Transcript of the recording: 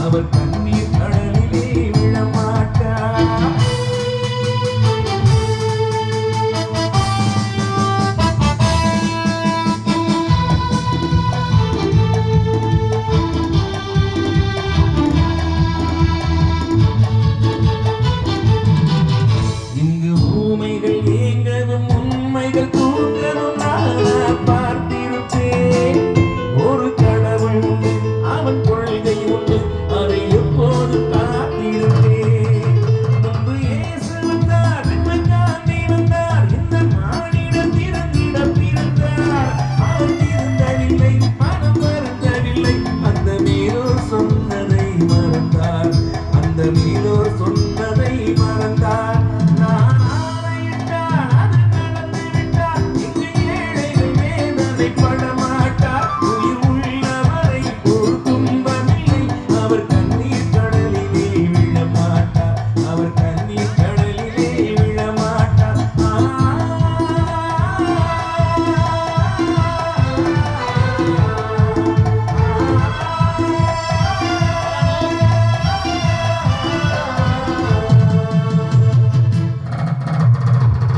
அவர் மறந்தார். அந்த மீனோர் சொன்ன